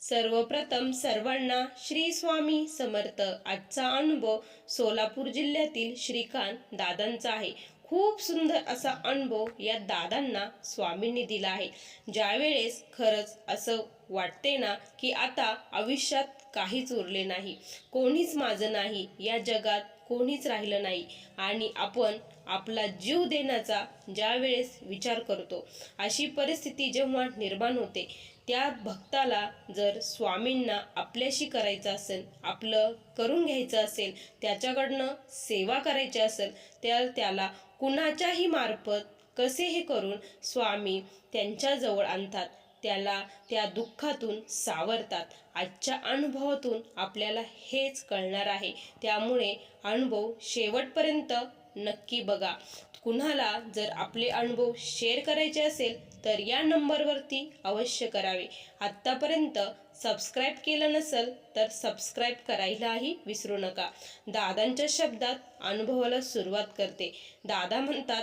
सर्वप्रथम सर्वांना श्री स्वामी समर्थ. आजचा अनुभव सोलापूर जिल्ह्यातील श्रीकांत दादांचा आहे. खूप सुंदर असा अनुभव या दादांना स्वामींनी दिला आहे. ज्यावेळेस खरंच असं वाटते ना की आता आयुष्यात काहीच उरले नाही. कोणीच माझं नाही. या जगात कोणीच राहिलं नाही. आणि आपण आपला जीव देण्याचा ज्यावेळेस विचार करतो अशी परिस्थिती जेव्हा निर्माण होते त्या भक्ताला जर स्वामींना आपल्याशी करायचं असेल आपलं करून घ्यायचं असेल त्याच्याकडनं सेवा करायची असेल तर त्याला कुणाच्याही मार्फत कसे हे करून स्वामी त्यांच्याजवळ आणतात त्याला त्या दुःखातून सावरतात. आजच्या अनुभवातून आपल्याला हेच कळणार आहे. त्यामुळे अनुभव शेवटपर्यंत नक्की बघा. कुणाला जर आपले अनुभव शेअर करायचे असेल तर या नंबरवरती अवश्य करावे. आत्तापर्यंत सबस्क्राईब केलं नसेल तर सबस्क्राईब करायलाही विसरू नका. दादांच्या शब्दात अनुभवाला सुरुवात करते. दादा म्हणतात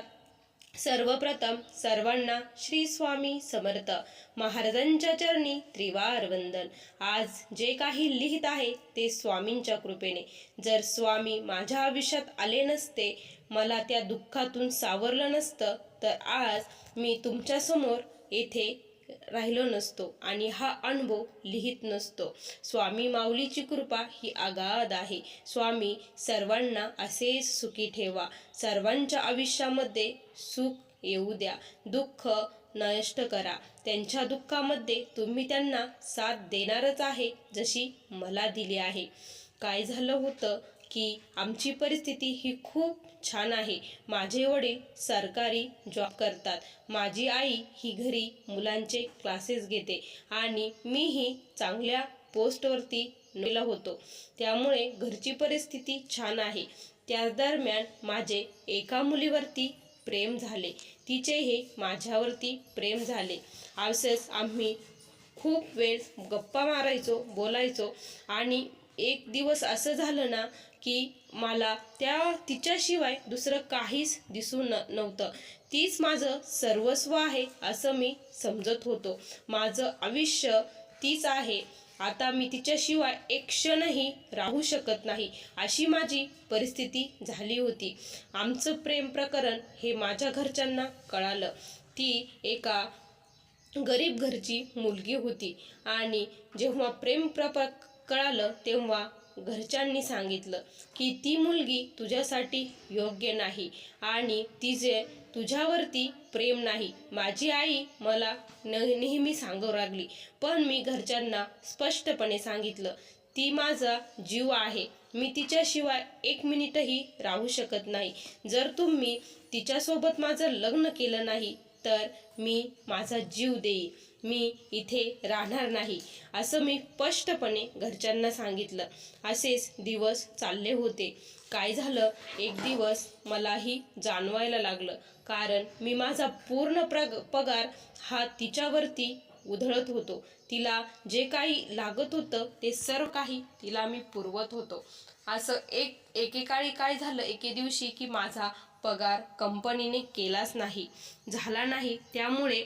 सर्वप्रथम सर्वांना श्री स्वामी समर्थ. महाराजांच्या चरणी त्रिवार वंदन आज जे काही लिहित आहे ते स्वामींच्या कृपेने. जर स्वामी माझ्या आयुष्यात आले नसते मला त्या दुःखातून सावरलं नसतं तर आज मी तुमच्यासमोर येथे राहिलो नसतो आणि हा अनुभव लिहित नसतो. स्वामी माऊलीची कृपा ही आगाध आहे. स्वामी सर्वांना असेच सुखी ठेवा. सर्वांच्या आयुष्यामध्ये सुख येऊ द्या. दुःख नष्ट करा. त्यांच्या दुःखामध्ये तुम्ही त्यांना साथ देणारच आहे जशी मला दिली आहे. काय झालं होतं? की आमची परिस्थिती ही खूप छान आहे. माझे वडील सरकारी जॉब करतात. माझी आई ही घरी मुलांचे क्लासेस घेते आणि मीही चांगल्या पोस्टवरती नेला होतो. त्यामुळे घरची परिस्थिती छान आहे. त्या दरम्यान माझे एका मुलीवरती प्रेम झाले. तिचेही माझ्यावरती प्रेम झाले. असेच आम्ही खूप वेळ गप्पा मारायचो बोलायचो आणि एक दिवस असं झालं ना की मला त्या तिच्याशिवाय दुसरं काहीच दिसून न नव्हतं. तीच माझं सर्वस्व आहे असं मी समजत होतो. माझं आयुष्य तीच आहे. आता मी तिच्याशिवाय एक क्षणही राहू शकत नाही अशी माझी परिस्थिती झाली होती. आमचं प्रेम प्रकरण हे माझ्या घरच्यांना कळालं. ती एका गरीब घरची मुलगी होती. आणि जेव्हा प्रेम प्रप कळालं तेव्हा घरच्यांनी सांगितलं की ती मुलगी तुझ्यासाठी योग्य नाही आणि तिचे तुझ्यावरती प्रेम नाही. माझी आई मला न नेहमी सांगू लागली. पण मी घरच्यांना स्पष्टपणे सांगितलं ती माझा जीव आहे. मी तिच्याशिवाय एक मिनिटही राहू शकत नाही. जर तुम्ही तिच्यासोबत माझं लग्न केलं नाही तर मी माझा जीव देईन. मी इथे राहणार नाही असं मी स्पष्टपणे घरच्यांना सांगितलं. असेच दिवस चालले होते. काय झालं? एक दिवस मलाही जाणवायला लागलं. कारण मी माझा पूर्ण प्रग पगार हा तिच्यावरती उधळत होतो. तिला जे काही लागत होतं ते सर्व काही तिला मी पुरवत होतो. असं एक एकेकाळी काय झालं? एके दिवशी की माझा पगार कंपनीने केलाच नाही. झाला नाही. त्यामुळे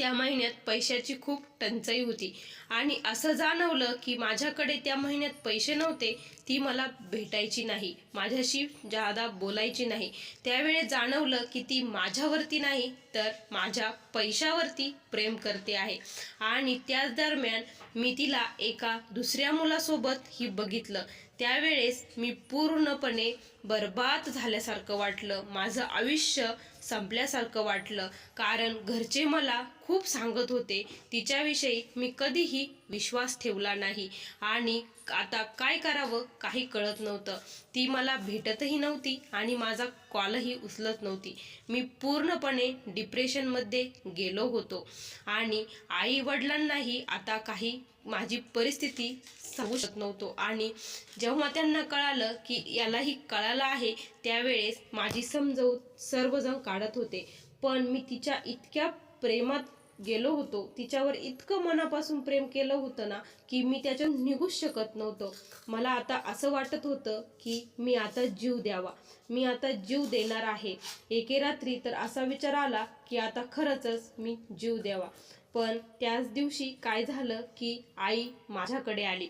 त्या महिन्यात पैशाची खूप टंचाई होती. आणि असं जाणवलं की माझ्याकडे त्या महिन्यात पैसे नव्हते ती मला भेटायची नाही. माझ्याशी जादा बोलायची नाही. त्यावेळेस जाणवलं की ती माझ्यावरती नाही तर माझ्या पैशावरती प्रेम करते आहे. आणि त्याच दरम्यान मी तिला एका दुसऱ्या मुलासोबत ही बघितलं. त्यावेळेस मी पूर्णपणे बर्बाद झाल्यासारखं वाटलं. माझं आयुष्य संपल्यासारखं वाटलं. कारण घरचे मला खूप सांगत होते तिच्याविषयी मी कधीही विश्वास ठेवला नाही. आणि आता काय करावं? काही कळत नव्हतं. ती मला भेटतही नव्हती आणि माझा कॉलही उचलत नव्हती. मी पूर्णपणे डिप्रेशनमध्ये गेलो होतो. आणि आई वडिलांनाही आता काही माझी परिस्थिती सांगू शकत नव्हतो. आणि जेव्हा त्यांना कळालं की यालाही कळालं आहे त्यावेळेस माझी समजवूत सर्वजण काढत होते. पण मी तिच्या इतक्या प्रेमात गेलो होतो तिच्यावर इतकं मनापासून प्रेम केलं होतं ना की मी त्याच्यात निघूच शकत नव्हतो. मला आता असं वाटत होतं की मी आता जीव द्यावा. मी आता जीव देणार आहे. एके रात्री तर असा विचार आला की आता खरंच मी जीव द्यावा. पण त्याच दिवशी काय झालं की आई माझ्याकडे आली.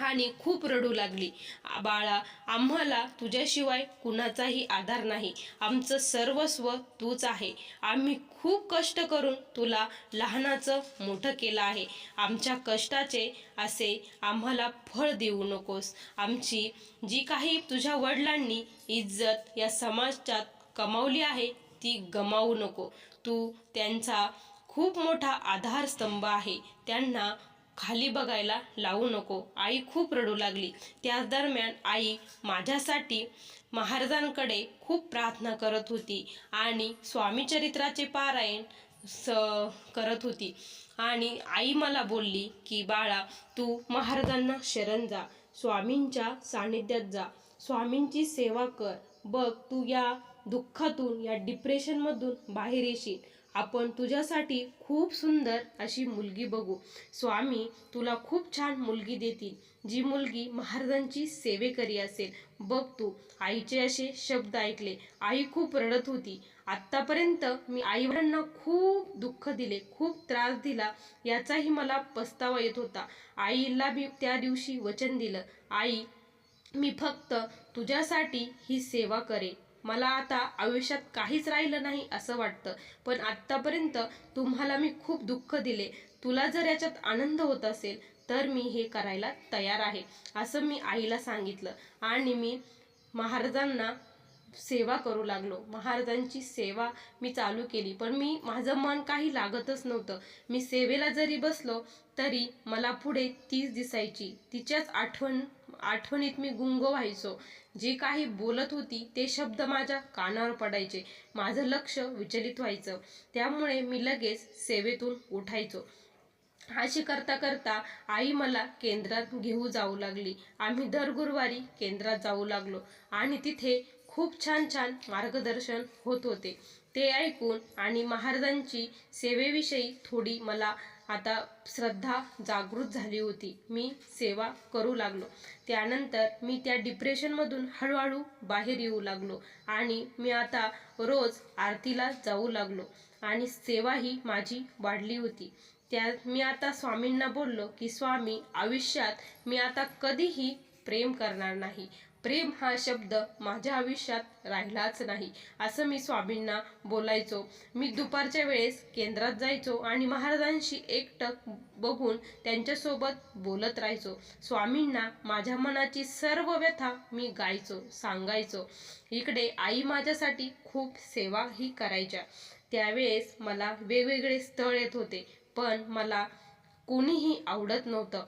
आणि खूप रडू लागली. बाळा आम्हाला तुझ्याशिवाय कुणाचाही आधार नाही. आमचं सर्वस्व तूच आहे. आम्ही खूप कष्ट करून तुला लहानाचं मोठं केलं आहे. आमच्या कष्टाचे असे आम्हाला फळ देऊ नकोस. आमची जी काही तुझ्या वडिलांनी इज्जत या समाजात कमावली आहे ती गमावू नको. तू त्यांचा खूप मोठा आधारस्तंभ आहे. त्यांना खाली बघायला लावू नको. आई खूप रडू लागली. त्याच दरम्यान आई माझ्यासाठी महाराजांकडे खूप प्रार्थना करत होती आणि स्वामी चरित्राचे पारायण स करत होती. आणि आई मला बोलली की बाळा तू महाराजांना शरण जा. स्वामींच्या सानिध्यात जा. स्वामींची सेवा कर. बघ तू या दुःखातून या डिप्रेशनमधून बाहेर येशील. आपण तुझ्यासाठी खूप सुंदर अशी मुलगी बघू. स्वामी तुला खूप छान मुलगी देतील. जी मुलगी महाराजांची सेवेकरी असेल. बघ तू आईचे असे शब्द ऐकले. आई खूप रडत होती. आत्तापर्यंत मी आईवडिलांना खूप दुःख दिले खूप त्रास दिला याचाही मला पस्तावा येत होता. आईला मी त्या दिवशी वचन दिलं. आई मी फक्त तुझ्यासाठी ही सेवा करेन. मला आता आयुष्यात काहीच राहिलं नाही असं वाटतं. पण आत्तापर्यंत तुम्हाला मी खूप दुःख दिले. तुला जर याच्यात आनंद होत असेल तर मी हे करायला तयार आहे असं मी आईला सांगितलं. आणि मी महाराजांना सेवा करू लागलो. महाराजांची सेवा मी चालू केली. पण मी माझं मन काही लागतच नव्हतं. मी सेवेला जरी बसलो तरी मला पुढे तीच दिसायची. तिच्याच आठवण आठवणीत मी गुंग व्हायचो. जे काही बोलत होती ते शब्द माझ्या कानावर पडायचे. माझं लक्ष विचलित व्हायचं. त्यामुळे मी लगेच सेवेतून उठायचो. अशी करता करता आई मला केंद्रात घेऊ जाऊ लागली. आम्ही दर गुरुवारी केंद्रात जाऊ लागलो आणि तिथे खूप छान छान मार्गदर्शन होत होते. ते ऐकून आणि महाराजांची सेवेविषयी थोडी मला आता श्रद्धा जागृत झाली होती. मी सेवा करू लागलो. त्यानंतर मी त्या डिप्रेशनमधून हळूहळू बाहेर येऊ लागलो आणि मी आता रोज आरतीला जाऊ लागलो आणि सेवा ही माझी वाढली होती. त्या मी आता स्वामींना बोललो की स्वामी आयुष्यात मी आता कधीही प्रेम करणार नाही. प्रेम हा शब्द माझ्या आयुष्यात राहिलाच नाही असं मी स्वामींना बोलायचो. मी दुपारच्या वेळेस केंद्रात जायचो आणि महाराजांशी एकटक बघून त्यांच्यासोबत बोलत राहायचो. स्वामींना माझ्या मनाची सर्व व्यथा मी गायचो सांगायचो. इकडे आई माझ्यासाठी खूप सेवा ही करायच्या. त्यावेळेस मला वेगवेगळे स्थळ येत होते पण मला कोणीही आवडत नव्हतं.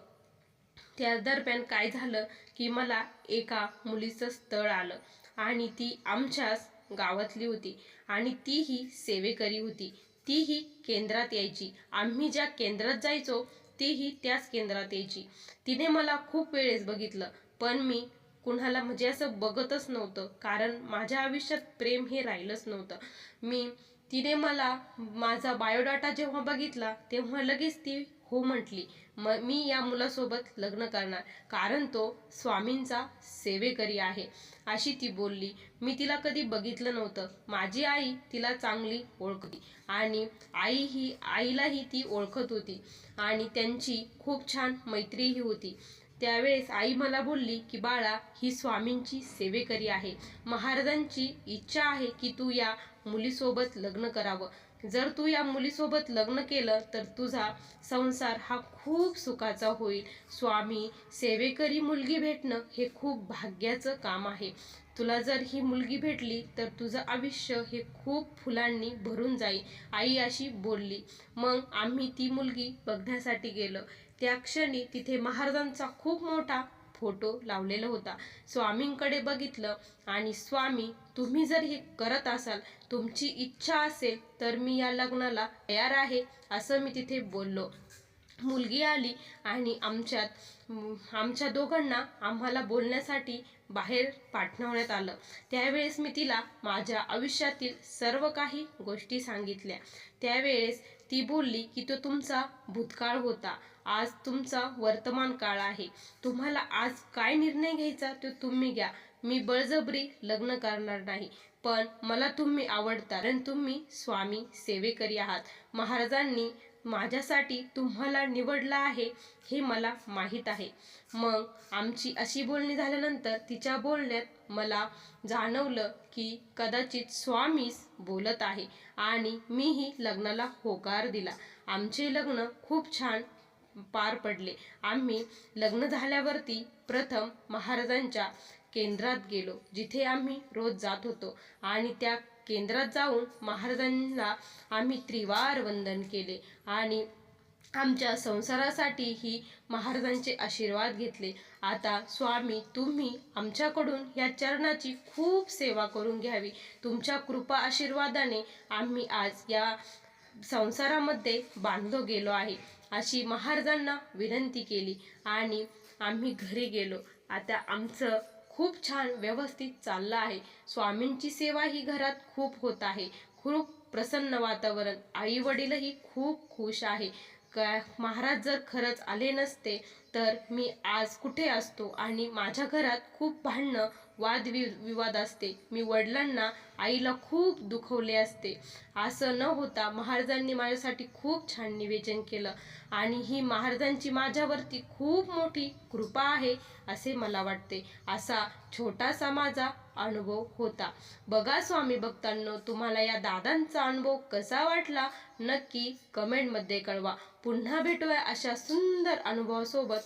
त्या दरम्यान काय झालं की मला एका मुलीचं स्थळ आलं आणि ती आमच्याच गावातली होती आणि तीही सेवेकरी होती. तीही केंद्रात यायची. आम्ही ज्या केंद्रात जायचो तीही त्याच केंद्रात यायची. तिने मला खूप वेळेस बघितलं पण मी कुणाला म्हणजे असं बघतच नव्हतं कारण माझ्या आयुष्यात प्रेम हे राहिलंच नव्हतं. मी तिने मला माझा बायोडाटा जेव्हा बघितला तेव्हा लगेच ती हो म्हटली. म मी या मुलासोबत लग्न करणार. कारण तो स्वामींचा सेवेकरी आहे. अशी ती बोलली. मी तिला कधी बघितलं नव्हतं. माझी आई तिला चांगली ओळखती आणि आई ही आईलाही ती ओळखत होती आणि त्यांची खूप छान मैत्रीही होती. त्यावेळेस आई मला बोलली की बाळा ही स्वामींची सेवेकरी आहे. महाराजांची इच्छा आहे की तू या मुलीसोबत लग्न करावं. जर तू या मुलीसोबत लग्न केलं तर तुझा संसार हा खूप सुखाचा होईल. स्वामी सेवेकरी मुलगी भेटणं हे खूप भाग्याचं काम आहे. तुला जर ही मुलगी भेटली तर तुझं आयुष्य हे खूप फुलांनी भरून जाईल आई अशी बोलली. मग आम्ही ती मुलगी बघण्यासाठी गेलो. त्या क्षणी तिथे महाराजांचा खूप मोठा फोटो लावलेला होता. स्वामींकडे बघितलं आणि स्वामी तुम्ही जर हे करत असाल तुमची इच्छा असेल तर मी या लग्नाला तयार आहे असं मी तिथे बोललो. मुलगी आली आणि आमच्यात आमच्या दोघांना आम्हाला बोलण्यासाठी बाहेर पाठवण्यात आलं. त्यावेळेस मी तिला माझ्या आयुष्यातील सर्व काही गोष्टी सांगितल्या. त्यावेळेस ती बोलली की तो तुमचा भूतकाळ होता. आज तुमचा वर्तमान काळ आहे. तुम्हाला आज काय निर्णय घ्यायचा तो तुम्ही घ्या. मी बळजबरी लग्न करणार नाही. पण मला तुम्ही आवडता कारण तुम्ही स्वामी सेवेकरी आहात. महाराजांनी माझ्यासाठी तुम्हाला निवडला आहे हे मला माहीत आहे. मग आमची अशी बोलणी झाल्यानंतर तिच्या बोलण्यात मला जाणवलं की कदाचित स्वामीच बोलत आहे आणि मीही लग्नाला होकार दिला. आमचे लग्न खूप छान पार पडले. आम्ही लग्न झाल्यावरती प्रथम महाराजांच्या केंद्रात गेलो जिथे आम्ही रोज जात होतो. आणि त्या केंद्रात जाऊन महाराजांना आम्ही त्रिवार वंदन केले आणि आमच्या संसारासाठीही महाराजांचे आशीर्वाद घेतले. आता स्वामी तुम्ही आमच्याकडून या चरणाची खूप सेवा करून घ्यावी. तुमच्या कृपा आशीर्वादाने आम्ही आज या संसारामध्ये बांधलो गेलो आहे. अशी महाराजांना विनंती केली आणि आम्ही घरी गेलो. आता आमचं खूप छान व्यवस्थित चाललं आहे. स्वामींची सेवा ही घरात खूप होत आहे. खूप प्रसन्न वातावरण. आई वडीलही खूप खुश आहे. काय? महाराज जर खरंच आले नसते तर मी आज कुठे असतो आणि माझ्या घरात खूप भांडणं वादवि विवाद असते. मी वडिलांना आईला खूप दुखवले असते. असं न होता महाराजांनी माझ्यासाठी खूप छान निवेदन केलं आणि ही महाराजांची माझ्यावरती खूप मोठी कृपा आहे असे मला वाटते. असा छोटासा माझा अनुभव होता. बघा स्वामी भक्तांनो तुम्हाला या दादांचा अनुभव कसा वाटला? नक्की कमेंटमध्ये कळवा. पुन्हा भेटूया अशा सुंदर अनुभवासोबत.